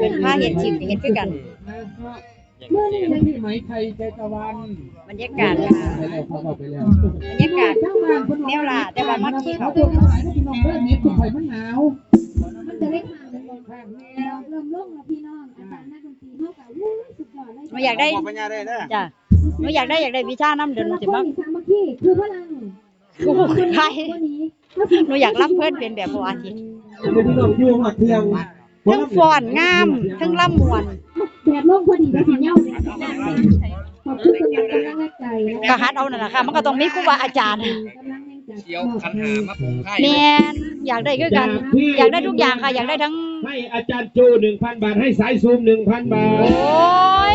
เป็นผ้าเห็ดชิมเห็ดคือกันเมื่อนี้มีไหมไทยใจตะวันบรรยากาศค่ะไปแล้วเขาบอกไปแล้วบรรยากาศแนวล่ะแต่ว่ามักขี้เขาพิ่มทั้งหลายนะพี่น้องเริ่มนี้คุณไผ่มันหนาวมันจะได้ทางเลยเราเริ่มโล่งแล้วพี่น้องอาจารย์นักดนตรีเท่ากับวู้สุดยอดเลยหนูอยากได้บอกปัญญาได้เด้อจ้ะหนูอยากได้อยากได้วิชาน้ำเดี๋ยวหนูจะมาสามัคคีคือพลังครูใครหนูอยากรับเพื่อนเป็นแบบพระอาทิตย์เดี๋ยวพี่น้องอยู่หัดเที่ยง ทั้งฟ้อนงาม ทั้งล่ำมวนแดดร่มพอดีแล้วสีเงาเลยขอบคุณสำหรับกำลังใจนะก็ฮัดเอานั่นแหละค่ะ มันก็ต้องมีครูบาอาจารย์กำลังแรงใจเดี๋ยวคันหามาปลูกให้แมนอยากได้คือกัน อยากได้ทุกอย่างค่ะ อยากได้ทั้ง ให้อาจารย์จูหนึ่งพันบาท ให้สายซูมหนึ่งพันบาโอ้ทย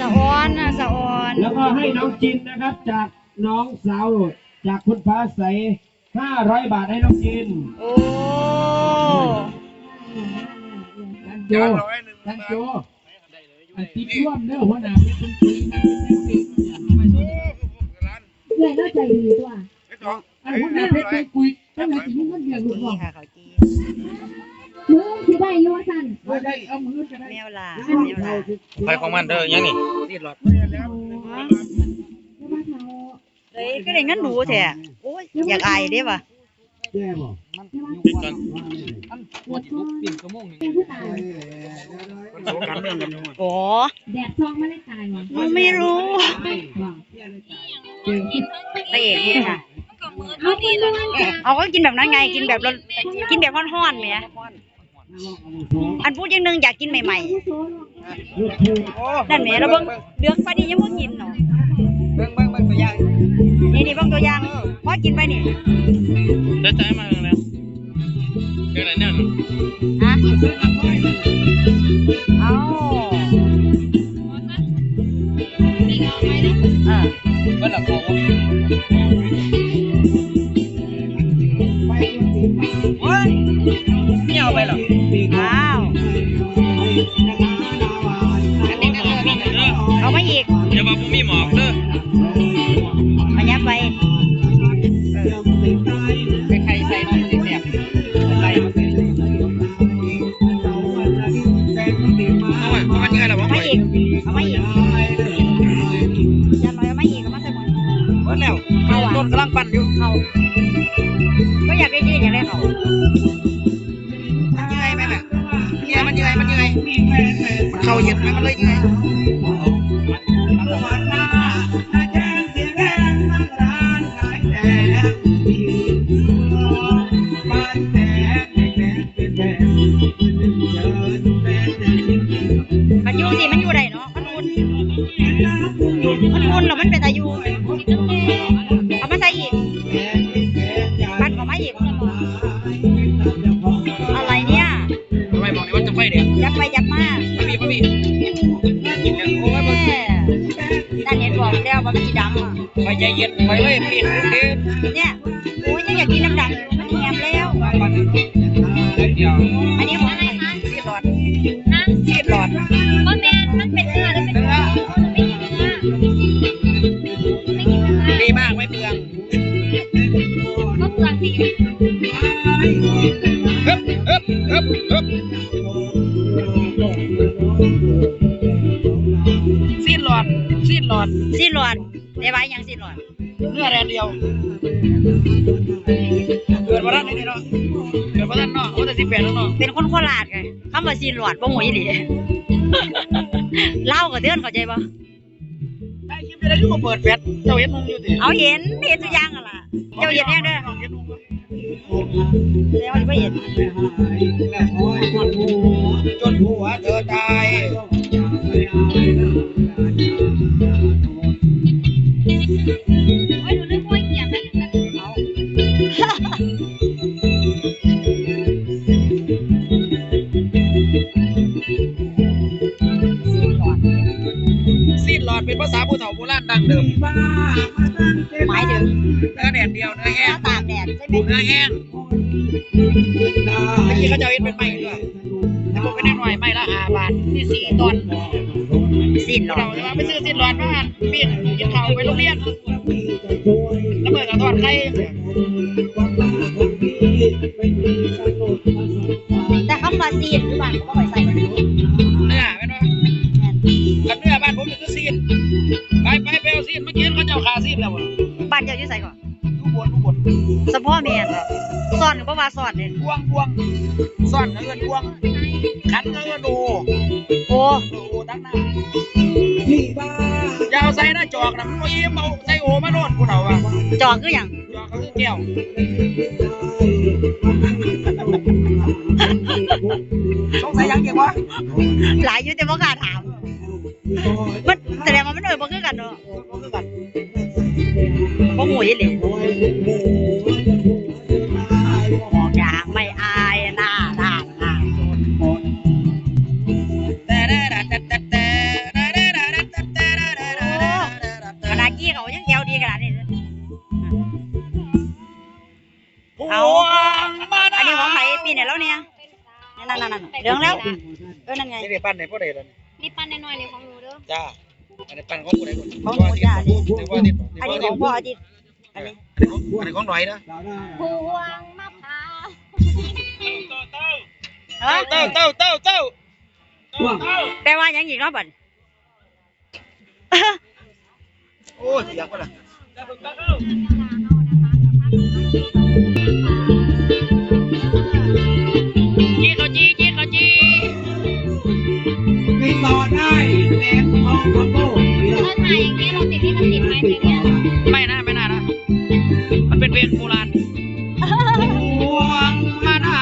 สะออนนะสะออน แล้วก็ให้น้องจินนะครับ จากน้องสาวจากคุณฟ้าใสห้าร้อยบาทให้น้องจิน โอ้ ท่านโจท่านโจอันติดร่วมเด้อหัวหน้าเป็นคนจีนนะเป็นคนจีนเลยน่าใจดีตัวอันหัวหน้าเป็นคนคุยตั้ง แต่ที่มันเรียนลูกน้นี่องค่ะเขาจีมือที่ได้ยุ่งสั่นไม่ได้เอามือจะได้แมวลาเอาแมวลาไปของมันเด้อยังนี่นี่หลอดเฮ้ยก็ได้งั้นหนูแท้โอ้ยอยากอายเด้ว่ะแย่บ่ปิดก่อนอันหัวจิลุกปิ่นกระม่งนี่เป็นผู้ตายมันสงการเมืองกันอยู่โอ้แดดซองไม่ได้ตายว่ะหนูไม่รู้ว่ะพระเอกนี่ค่ะเอาไปเลยเอาก็กินแบบนั้นไง กินแบบร้อนกินแบบร้อนๆแหมอันพูดอย่างหนึงอยากกินใหม่ลูกทุ่งโอ้ๆนั่นแหมแล้วเบิ่งเดือกไปนี่ยังบ่กินเนาะเบิ่งเบิ่งเบิ่งตัวอย่าง นี่นี่เบิ่งตัวอย่างพอกินไปนี่ ได้ใจมาแล้ เขาเย็นมันเลยไงมันอยู่สิมันอยู่ได้เนาะมันอุ่นมันอุ่นแล้วมันเป็นตาอยู่ กินกันโอ้ยแม่นั่นเห็นบอกแล้วว่ามันสีดำอะไฟใจเย็นไฟเลยปิดเด็ดเนี่ยโอ้ยยังอยากกินน้ำดำอยู่มันแหมแล้วเดียว ซีดหลอดซีดหลอดสีหลอดได้ไว้ยังสีหลอดเนื้อแรนเดียว เกิดวันนั้นนี่เนาะเกิดวันนั้นเนาะวันที่สิบแปดแล้วเนาะเป็นคนโคราชไงคำว่าสีหลอดบ่หมวยหลีเล่ากับเตือนเข้าใจปะได้คลิปจะได้ขึ้นมาเปิดแฟลชเจ้าเห็นมุงอยู่ติเอาเห็นเห็นตัวอย่างอะล่ะเจ้าเห็นแน่เด้อเห็นมุงเดี๋ยวมันไม่เห็นจนหัวเธอตาย หลอดเป็นภาษาผู้เฒ่าโบราณดั้งเดิมหมายถึงเนื้อแดดเดียวเนื้อแห้ถ้างตากแดดใช่ไหมเนื้อแห้งเมื่อกี้เขาจะเอาเห็นเป็นไม้ด้วยแต่ผมไม่ได้หน่อยไม้ละห้าบาทที่สี่ตอนสีหลอเราดจะไปซื้อซีดหลอดมาปีนกินข้าวไปโรงเรียนแล้วเปิดกระทอดไข่ บเนื้อบ้านผมนี่คือซีนไปไปไปเอาซีนเมื่อกี้เขาเจ้าขาซีนแล้วบ่บ้านเจ้าอยู่ใส่ก่อนลูกบนลูกบนสะพ่อแม่นสอนหรือบ่ว่าสอนเนี่ยพวงพวงซ่อนเงินพวงขันเงินดูโอ้โอ้ตั้งหน้าอย่าเอาใส่หน้าจอกนะมันบ่อิ่มเอาใส่โอมาโน่นพุ่นเอาว่าจอกคือหยังจอกเขาคือแก้วสงสัยหยังเกี่ยววะหลายอยู่แต่บ่กล้าถาม มันแสดงว่ามันเออบ่คือกันเนาะบ่คือกันบ่หูยี่หลีออกอย่างไม่อายหน้าด้านหน้าโดนแต่แต่แต่แต่แต่ขนาดกี้เขายังเอวดีขนาดนี้เอาอันนี้ของใครปีเนี่ยแล้วเนี่ยนั่นนั่นนั่นเรื่องแล้วเออนั่นไงไม่ได้ปั้นไหนพ่อเดชเลยนี่ปั้นน้อยๆนี่ของ จ้าอันนี้ปันของผู้ใดก่อนของหนูจ้าในว่านี่อันนี้ของพ่ออาทิตย์อันนี้อันนี้ของหน่อยนะพวงมะพร้าวเออเต้าเต้าเต้าเต้าแปลว่าหยังอีกเนาะบัดโอ้เสียงป่ะล่ะ เราถ่ายอย่างเงี้ยเราติดที่มันติดไหมอย่างเงี้ยไม่น่าไม่น่านะ มันเป็นเพลงโบราณพวงมานา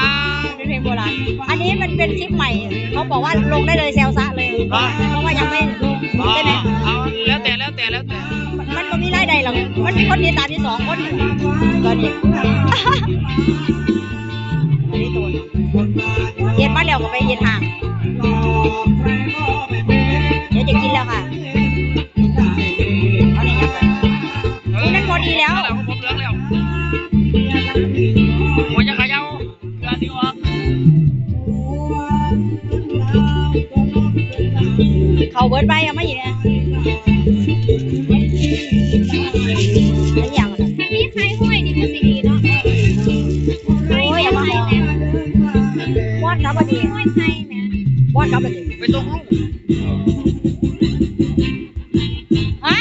เป็นเพลงโบราณ อันนี้มันเป็นคลิปใหม่ เขาบอกว่าลงได้เลยแซวซะเลยอ๋อเพราะว่ายังไม่อ๋อใช่ไหมเอาแล้วแต่แล้วแต่แล้วแต่ มันก็มีรายได้หรอกมันมีคนติดตามที่สองคนตอนนี้อันนี้ตัวเย็นมาแล้วก็ไปเย็นห่า ให้นะว่ากับอะไรไปตรงลูกฮะ